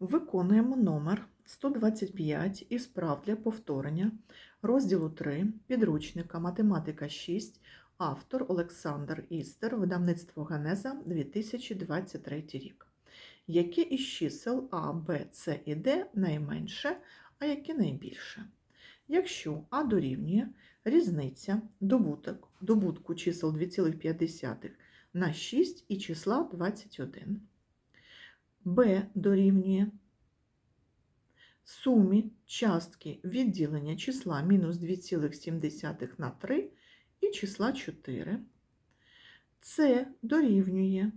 Виконуємо номер 125 із прав для повторення розділу 3 підручника Математика 6, автор Олександр Істер, видавництво Генеза 2023 рік. Яке із чисел А, Б, С і Д найменше, а яке найбільше? Якщо А дорівнює різниця добуток, добутку чисел 2,5 на 6 і числа 21. Б дорівнює сумі частки відділення числа мінус 2,7 на 3 і числа 4. Це дорівнює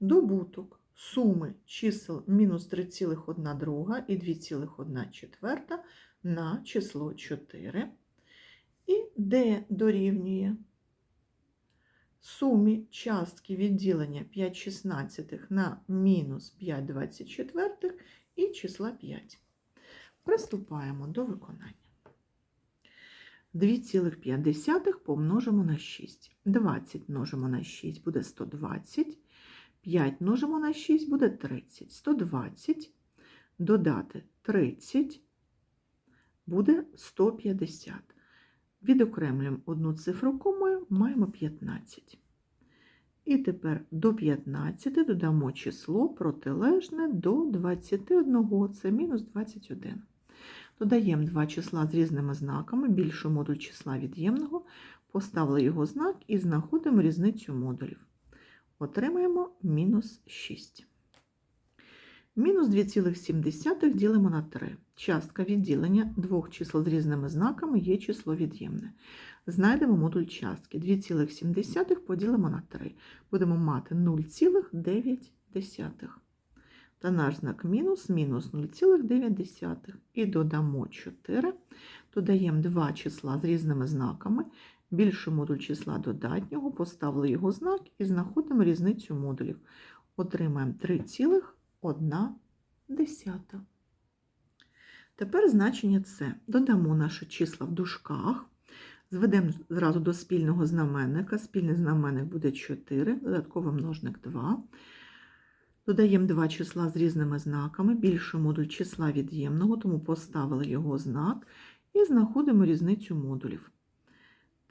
добуток суми чисел мінус 3,1 друга і 2,1 четверта на число 4. І D дорівнює сумі частки відділення 5 шістнадцятих на мінус 5 24 і числа 5. Приступаємо до виконання. 2,5 помножимо на 6. 20 множимо на 6 буде 120. 5 множимо на 6 буде 30. 120 додати 30 буде 150. Відокремлюємо одну цифру комою, маємо 15. І тепер до 15 додамо число протилежне до 21, це мінус 21. Додаємо два числа з різними знаками, більший модуль числа від'ємного, поставили його знак і знаходимо різницю модулів. Отримаємо мінус 6. Мінус 2,7 ділимо на 3. Частка відділення двох чисел з різними знаками є число від'ємне. Знайдемо модуль частки. 2,7 поділимо на 3. Будемо мати 0,9. Та наш знак мінус мінус 0,9. І додамо 4. Додаємо два числа з різними знаками. Більший модуль числа додатнього, поставили його знак і знаходимо різницю модулів. Отримаємо 1 десята. Тепер значення це. Додамо наші числа в дужках, зведемо зразу до спільного знаменника. Спільний знаменник буде 4, додатковий множник 2. Додаємо два числа з різними знаками, більше модуль числа від'ємного, тому поставили його знак і знаходимо різницю модулів.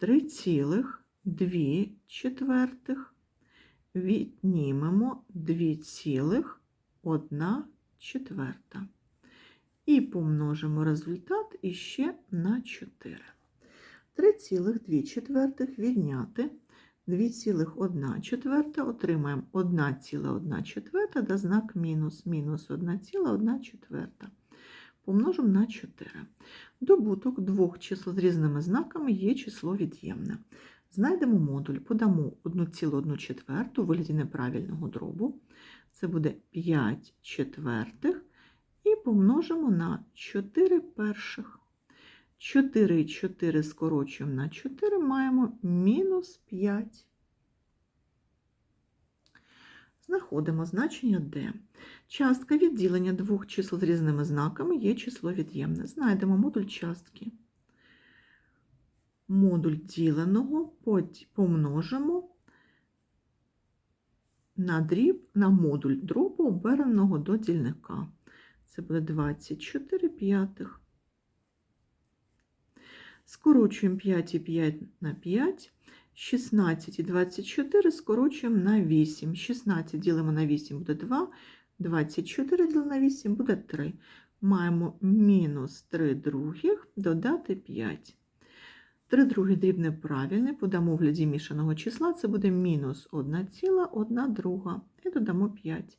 3,2 четвертих, віднімемо 2, 1 четверта. І помножимо результат іще на 4. 3,2 четвертих відняти 2,1 четверта, отримаємо 1,1 четверта да знак мінус мінус 1,1 четверта. Помножимо на 4. Добуток двох чисел з різними знаками є число від'ємне. Знайдемо модуль, подамо 1,1 четверту вигляді неправильного дробу. Це буде 5 четвертих. І помножимо на 4 перших. 4 і 4 скорочуємо на 4, маємо мінус 5. Знаходимо значення D. Частка відділення двох чисел з різними знаками є число від'ємне. Знайдемо модуль частки. Модуль діленого помножимо на дріб, на модуль дробу, обереного до дільника. Це буде 24 п'ятих. Скорочуємо 5 і 5 на 5. 16 і 24 скорочуємо на 8. 16 ділимо на 8 буде 2. 24 ділимо на 8 буде 3. Маємо мінус 3 других додати 5. 3 другі дріб неправильне, подамо в гляді мішаного числа, це буде мінус 1 ціла, 1 друга. І додамо 5.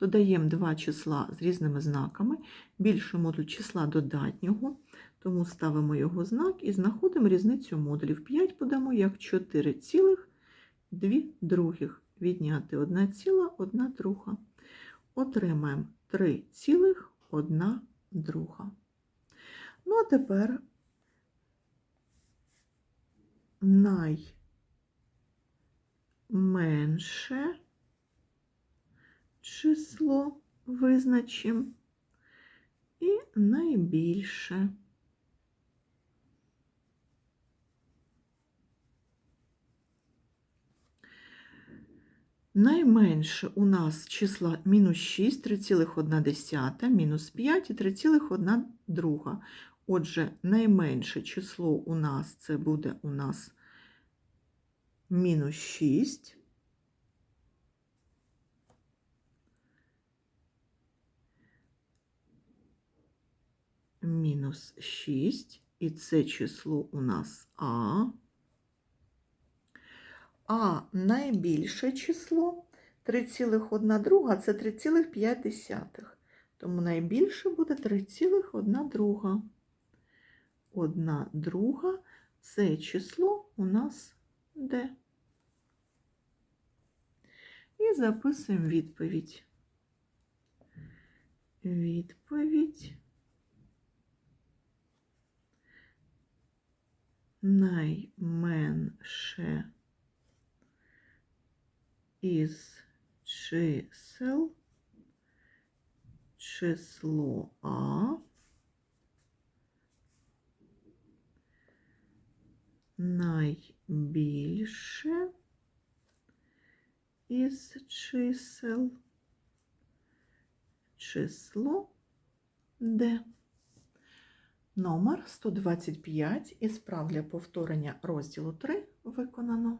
Додаємо два числа з різними знаками, більший модуль числа додатнього, тому ставимо його знак і знаходимо різницю модулів. 5 подамо як 4,2 других. Відняти 1 1 друга. Отримаємо 3,1 друга. Ну, а тепер найменше число визначимо і найбільше. Найменше у нас числа мінус 6, 3,1, мінус 5 і 3,1 друга. Отже, найменше число у нас це буде у нас мінус 6. Мінус 6, і це число у нас А. А найбільше число 3,1 друга це 3,5. Тому найбільше буде 3,1 друга. 1 друга це число у нас Д. І записуємо відповідь. Відповідь найменше із чисел число А найбільше із чисел число Д. Номер 125 із прав для повторення розділу 3 виконано.